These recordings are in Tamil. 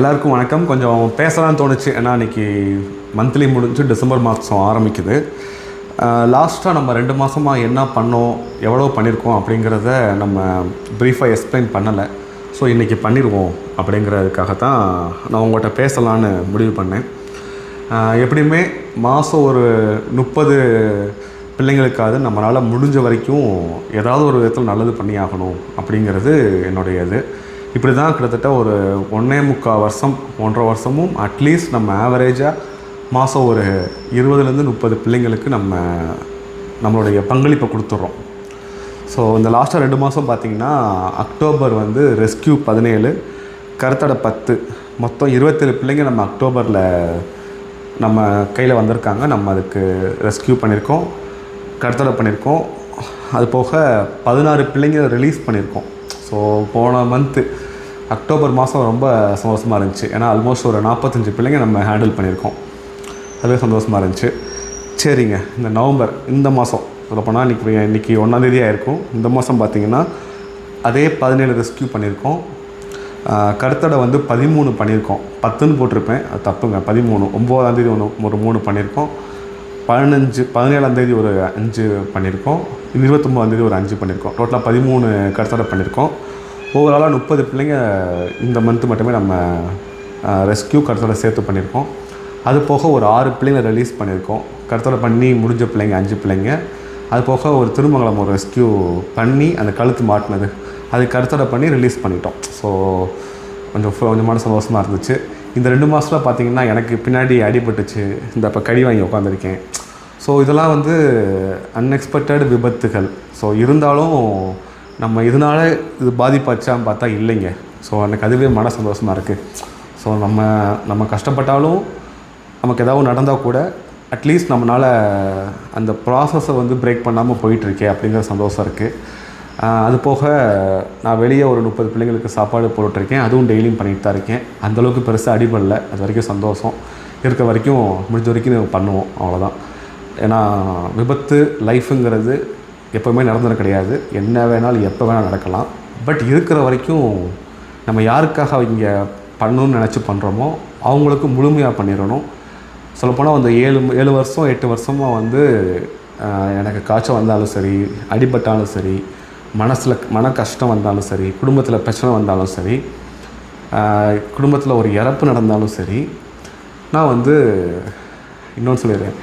எல்லாருக்கும் வணக்கம். கொஞ்சம் பேசலாம்னு தோணுச்சு. ஏன்னா இன்றைக்கி மந்த்லி முடிஞ்சு டிசம்பர் மாதம் ஆரம்பிக்குது. லாஸ்ட்டாக நம்ம ரெண்டு மாதமாக என்ன பண்ணோம் எவ்வளோ பண்ணியிருக்கோம் அப்படிங்கிறத நம்ம ப்ரீஃபாக எக்ஸ்பிளைன் பண்ணலை. ஸோ இன்றைக்கி பண்ணிடுவோம் அப்படிங்கிறதுக்காக தான் நான் உங்கள்கிட்ட பேசலான்னு முடிவு பண்ணேன். எப்படியுமே மாதம் ஒரு முப்பது பிள்ளைங்களுக்காவது நம்மளால் முடிஞ்ச வரைக்கும் ஏதாவது ஒரு விதத்தில் நல்லது பண்ணி ஆகணும் அப்படிங்கிறது என்னுடைய இது இப்படி தான் கிட்டத்தட்ட ஒரு ஒன்றே முக்கால் வருஷம் ஒன்றரை வருஷமும் அட்லீஸ்ட் நம்ம ஆவரேஜாக மாதம் ஒரு இருபதுலேருந்து முப்பது பிள்ளைங்களுக்கு நம்ம நம்மளுடைய பங்களிப்பை கொடுத்துட்றோம். ஸோ இந்த லாஸ்ட்டாக ரெண்டு மாதம் பார்த்தீங்கன்னா அக்டோபர் வந்து ரெஸ்கியூ பதினேழு கருத்தடை பத்து மொத்தம் இருபத்தேழு பிள்ளைங்க நம்ம அக்டோபரில் நம்ம கையில் வந்திருக்காங்க. நம்ம அதுக்கு ரெஸ்கியூ பண்ணியிருக்கோம் கடத்தடை பண்ணியிருக்கோம். அது போக பதினாறு பிள்ளைங்க ரிலீஸ் பண்ணியிருக்கோம். ஸோ போன மந்த்து அக்டோபர் மாதம் ரொம்ப சந்தோஷமாக இருந்துச்சு. ஏன்னா ஆல்மோஸ்ட் ஒரு நாற்பத்தஞ்சு பிள்ளைங்க நம்ம ஹேண்டில் பண்ணியிருக்கோம். அதுவே சந்தோஷமாக இருந்துச்சு. சரிங்க இந்த நவம்பர் இந்த மாதம் சொல்லப்போனால் இன்றைக்கி இன்றைக்கி ஒன்றாந்தேதி இருக்கும். இந்த மாதம் பார்த்தீங்கன்னா அதே பதினேழு ரெஸ்கியூ பண்ணியிருக்கோம். கருத்தடை வந்து பதிமூணு பண்ணியிருக்கோம். பத்துன்னு போட்டிருப்பேன். அது தப்புங்க. பதிமூணு ஒம்போதாந்தேதி ஒன்று ஒரு மூணு பண்ணியிருக்கோம். பதினஞ்சு பதினேழாந்தேதி ஒரு அஞ்சு பண்ணியிருக்கோம். இருபத்தொம்போதாந்தேதி ஒரு அஞ்சு பண்ணியிருக்கோம். டோட்டலாக பதிமூணு கருத்தடை பண்ணியிருக்கோம். ஓவராலாக முப்பது பிள்ளைங்க இந்த மந்த்து மட்டுமே நம்ம ரெஸ்கியூ கருத்தடை சேர்த்து பண்ணியிருக்கோம். அது போக ஒரு ஆறு பிள்ளைங்க ரிலீஸ் பண்ணியிருக்கோம். கருத்தடை பண்ணி முடிஞ்ச பிள்ளைங்க அஞ்சு பிள்ளைங்க. அது போக ஒரு திருமங்கலம் ஒரு ரெஸ்கியூ பண்ணி அந்த கழுத்து மாட்டினது. அது கருத்தடை பண்ணி ரிலீஸ் பண்ணிட்டோம். ஸோ கொஞ்சம் கொஞ்சம் கொஞ்சமான சந்தோஷமாக இருந்துச்சு. இந்த ரெண்டு மாதத்தில் பார்த்தீங்கன்னா எனக்கு பின்னாடி அடிபட்டுச்சு. இந்த இப்போ கடி வாங்கி உட்காந்துருக்கேன் ஸோ இதெல்லாம் வந்து அன்எக்ஸ்பெக்டட் விபத்துகள். ஸோ இருந்தாலும் நம்ம இதனால் இது பாதிப்பாச்சான்னு பார்த்தா இல்லைங்க. ஸோ எனக்கு அதுவே மன சந்தோஷமாக இருக்குது ஸோ நம்ம நம்ம கஷ்டப்பட்டாலும் நமக்கு ஏதாவது நடந்தால் கூட அட்லீஸ்ட் நம்மளால் அந்த ப்ராசஸை வந்து பிரேக் பண்ணாமல் போயிட்டுருக்கே அப்படிங்கிற சந்தோஷம் இருக்குது அது போக நான் வெளியே ஒரு முப்பது பிள்ளைங்களுக்கு சாப்பாடு போட்டுருக்கேன் அதுவும் டெய்லியும் பண்ணிட்டு தான் இருக்கேன். அந்தளவுக்கு பெருசாக அடிபடல. அது வரைக்கும் சந்தோஷம். இருக்க வரைக்கும் முடிஞ்ச வரைக்கும் பண்ணுவோம். அவ்வளோதான் ஏன்னா விபத்து லைஃபுங்கிறது எப்போவுமே நடந்தது கிடையாது. என்ன வேணாலும் எப்போ வேணால் நடக்கலாம். பட் இருக்கிற வரைக்கும் நம்ம யாருக்காக இங்கே பண்ணணும்னு நினச்சி பண்ணுறோமோ அவங்களுக்கு முழுமையாக பண்ணிடணும். சொல்லப்போனால் அந்த ஏழு ஏழு வருஷம் எட்டு வருஷமாக வந்து எனக்கு காய்ச்சல் வந்தாலும் சரி அடிபட்டாலும் சரி மனசில் மன கஷ்டம் வந்தாலும் சரி குடும்பத்தில் பிரச்சனை வந்தாலும் சரி குடும்பத்தில் ஒரு இறப்பு நடந்தாலும் சரி நான் வந்து இன்னொன்று சொல்லிடுறேன்.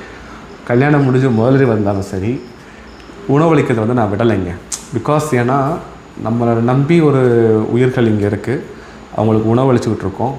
கல்யாணம் முடிஞ்சு முதலடி வந்தாலும் சரி உணவளிக்கிறது வந்து நான் விடலைங்க. பிகாஸ் ஏன்னா நம்மளை நம்பி ஒரு உயிர்கள் இங்கே இருக்குது அவங்களுக்கு உணவளிச்சுக்கிட்டு இருக்கோம்.